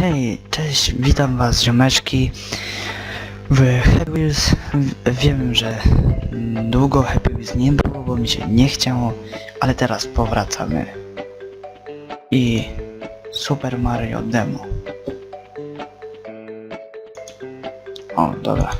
Hej, cześć, witam was ziomeczki w Happy Wheels. Wiem, że długo Happy Wheels nie było, bo mi się nie chciało, ale teraz powracamy. I Super Mario Demo. O, dobra.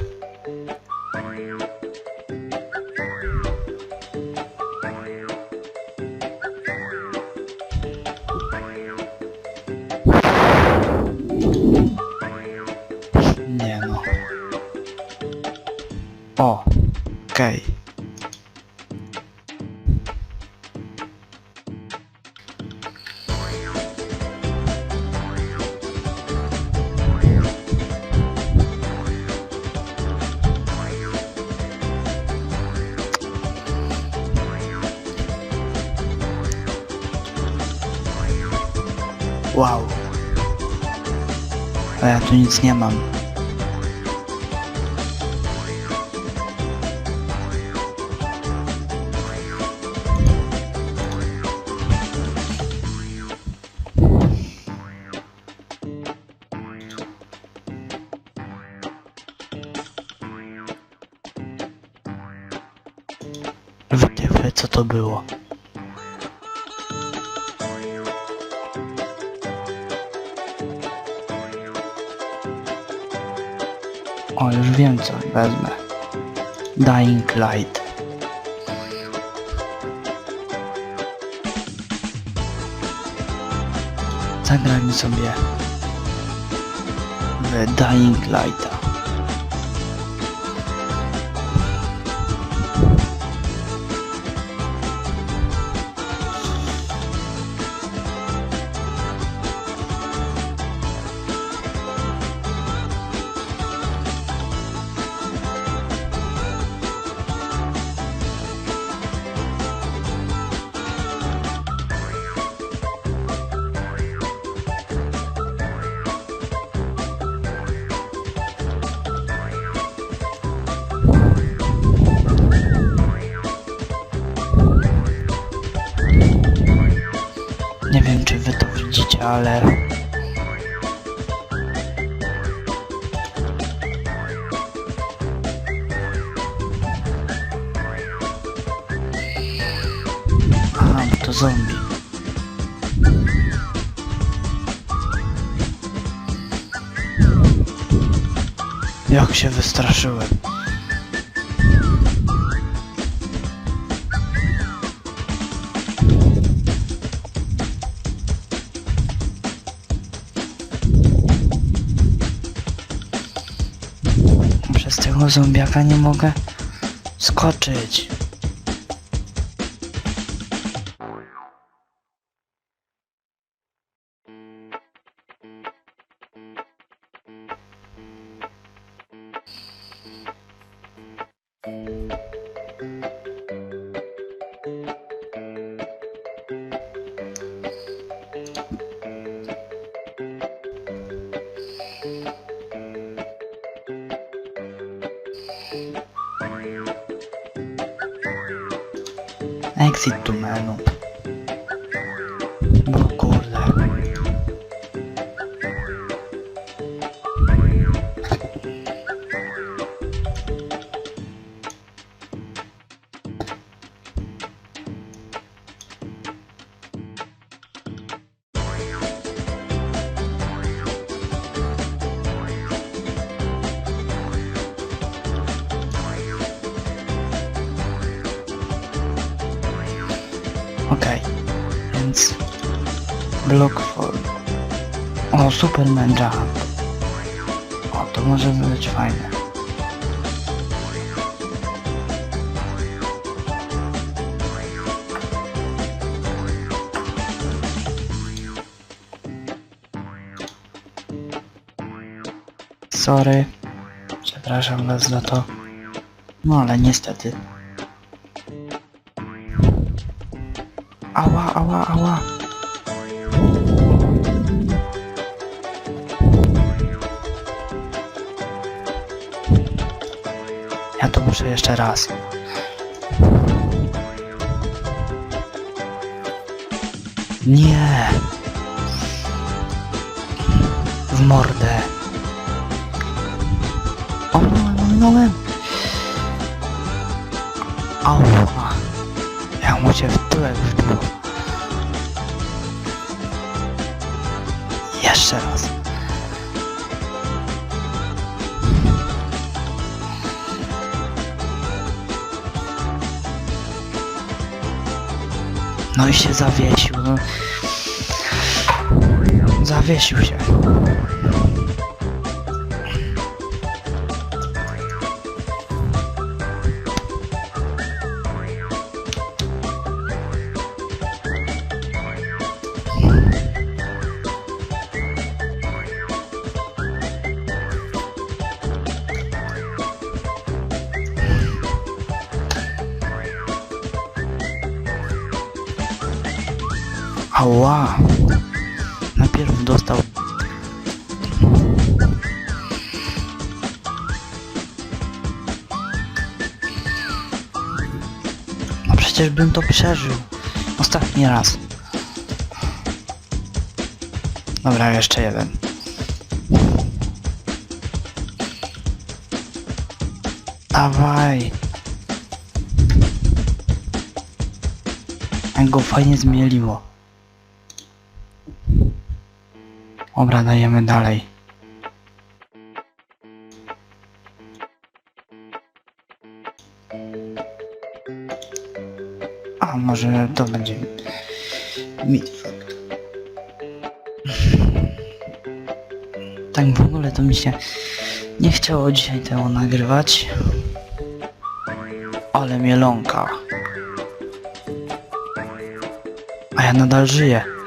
O, okej. Wow. A ja tu nic nie mam. O, już wiem co wezmę. Dying Light. Zagrajmy sobie w Dying Lighta. Ale Aha, bo to zombie. Jak się wystraszyłem. Przez tego zombiaka nie mogę skoczyć. Exit to menu. Bo Okej, więc block form. O, Superman Jump. O, to może być fajne. Sorry. Przepraszam was za to. No ale niestety. Ała, ała, ała. Ja to muszę jeszcze raz. Nie. w mordę. O, ominąłem. Ała. Ja mu cię w wbił. Jeszcze raz. No i się zawiesił. No. Zawiesił się. Ała! Najpierw dostał. No przecież bym to przeżył. Ostatni raz. Dobra, jeszcze jeden. Dawaj. Jak go fajnie zmieliło. Dobra, dajemy dalej. A może to będzie midfield. Tak w ogóle to mi się nie chciało dzisiaj tego nagrywać. Ale mielonka. A ja nadal żyję.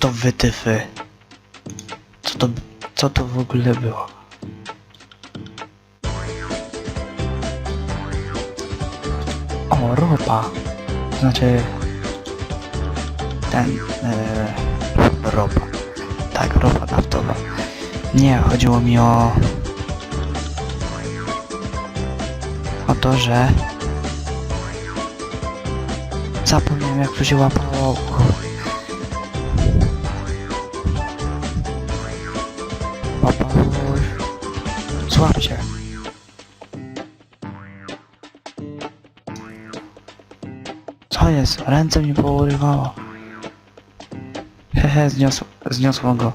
To wytyfy. Co to, co to w ogóle było? O, ropa. Znaczy... Ten... E, ropa. Tak, ropa naftowa. Nie, chodziło mi o... O to, że... Zapomniałem jak to się. Łapało... Ręce mi pourywało. Hehe, zniosło, zniosło go.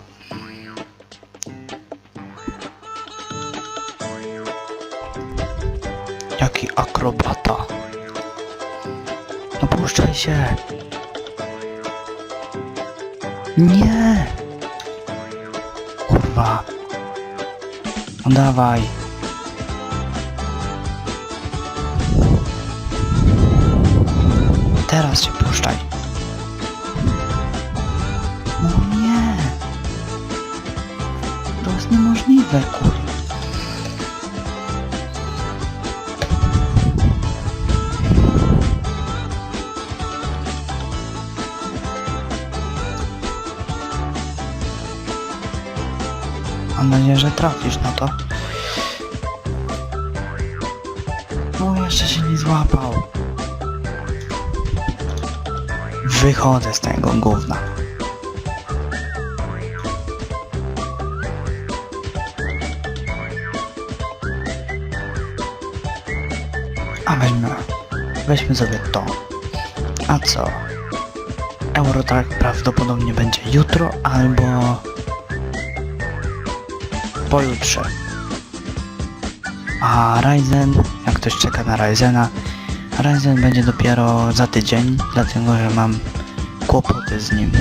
Jaki akrobata. No się. Nie. Kurwa. No dawaj. Nadzieję, że trafisz na to. No jeszcze się nie złapał. Wychodzę z tego gówna. A weźmy, weźmy sobie to. A co? Eurotrack prawdopodobnie będzie jutro albo pojutrze. A Ryzen, jak ktoś czeka na Ryzena, Ryzen będzie dopiero za tydzień, dlatego że mam kłopoty z nim.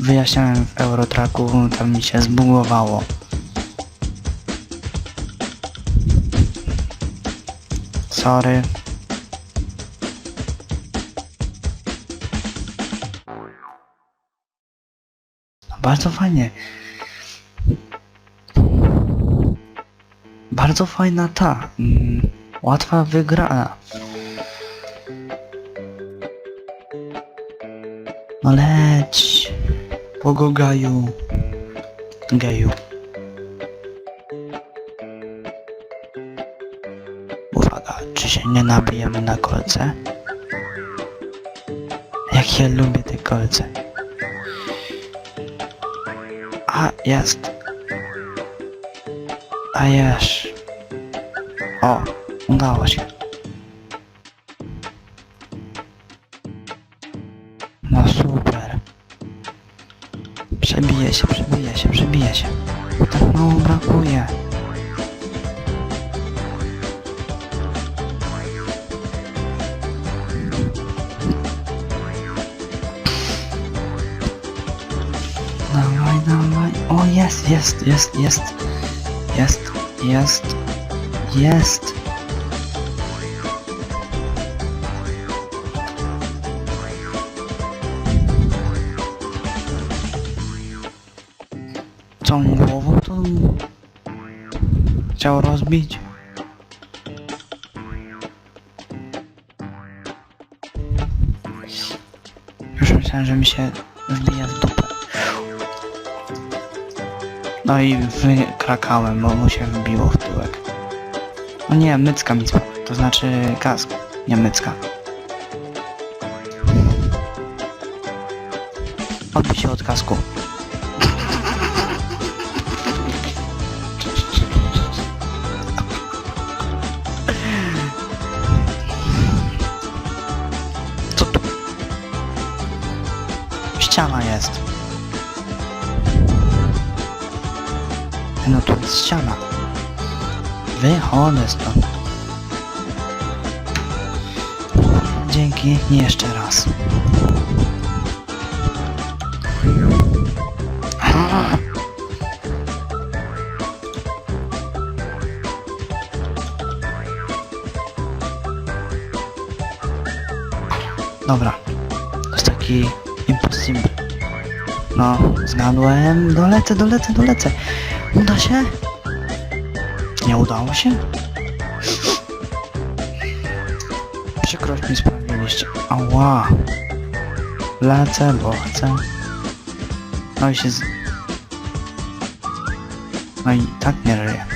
Wyjaśniałem w Eurotracku, tam mi się zbugowało. Sorry. Bardzo fajnie. Bardzo fajna ta. Mm, łatwa wygrana. No leć. Pogogaju. geju. Uwaga, czy się nie nabijemy na kolce? Jak ja lubię te kolce. A, jest. A jesz. O, udało się. No super. Przebije się, przebije się, przebije się. Tak mało brakuje. Jest, jest, jest, jest. Jest, jest, jest. Całą głową to chciał rozbić. Już myślałem, że mi się wbija w No i wykrakałem, bo mu się wbiło w tyłek. No nie, mycka mi. To znaczy kask, nie mycka. Odbij się od kasku. Co tu? Ściana jest. No tu jest ściana. Wychodzę stąd. Dzięki, jeszcze raz. Dobra. To jest taki. No, zgadłem. Dolecę, dolecę, dolecę. Uda się? Nie udało się? Przykrość mi sprawiliście. Ała. Lecę, bo chcę. No i się z... No i tak nie żyję.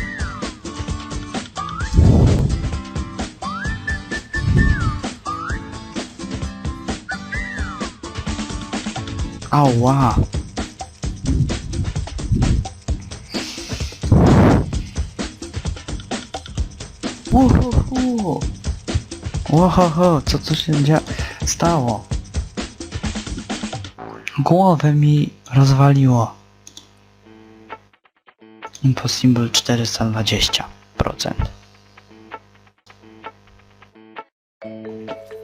Ała. Uhuhu. Ohoho, co tu się dzia... stało? Głowę mi rozwaliło. Impossible 420%.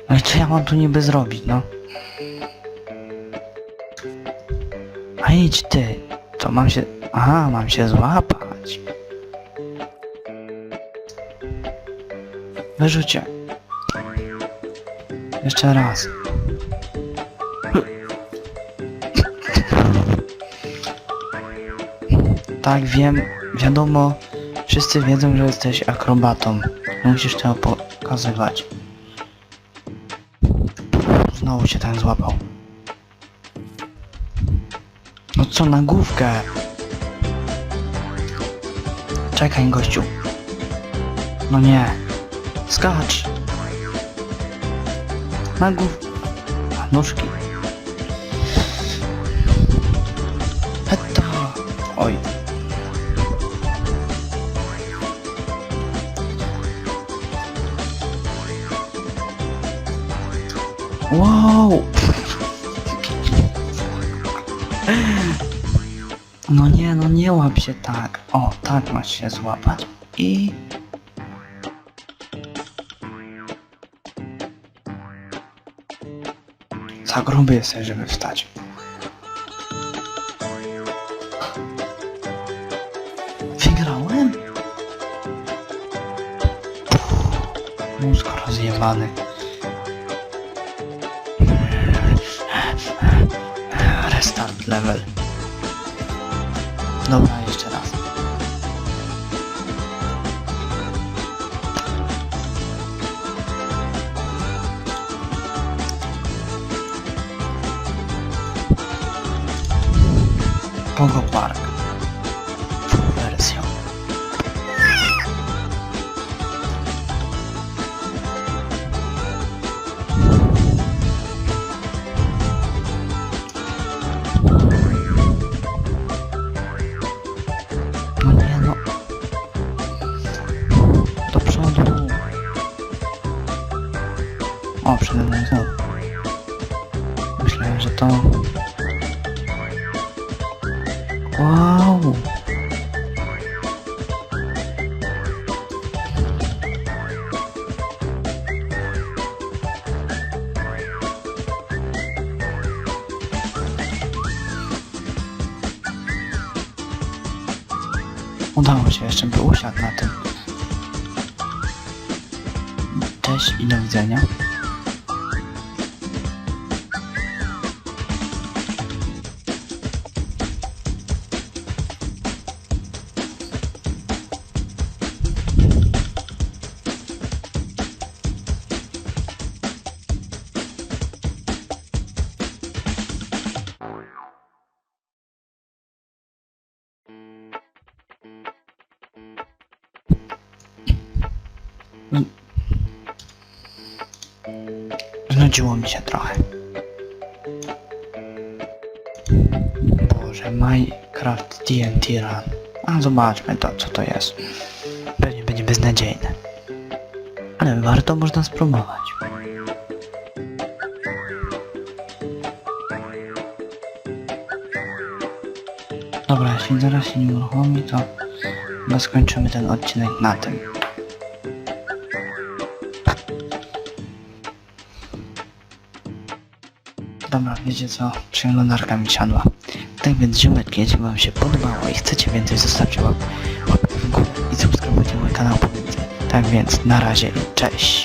Ale co ja mam tu niby zrobić, no? A idź ty. To mam się... Aha, mam się złapać. Wyrzucie. Jeszcze raz. Tak, wiem, wiadomo, wszyscy wiedzą, że jesteś akrobatą. Musisz to pokazywać. Znowu się ten złapał. Co na główkę? Czekaj, gościu. No nie. Skacz. Na głów... Nóżki. Hetta. Oj. Wow. No nie, no nie łap się tak. O, tak masz się złapać. I... Za gruby jesteś, żeby wstać. Wygrałem? Mózg rozjebany. Restart level. Dobra, jeszcze raz. Pogo Park. Wow! Udało się jeszcze, by usiadł na tym. Cześć i do widzenia. Znudziło mi się trochę. Boże, Minecraft TNT Run. A zobaczmy to, co to jest. Pewnie będzie beznadziejne. Ale warto można spróbować. Dobra, jeśli zaraz się nie uruchomi, to skończymy ten odcinek na tym. Dobra, wiecie co? Przeglądarka mi siadła. Tak więc ziomeczki, jeśli wam się podobało i chcecie więcej, zostawcie łap- łapkę w górę i subskrybujcie mój kanał po więcej. Tak więc, na razie i cześć!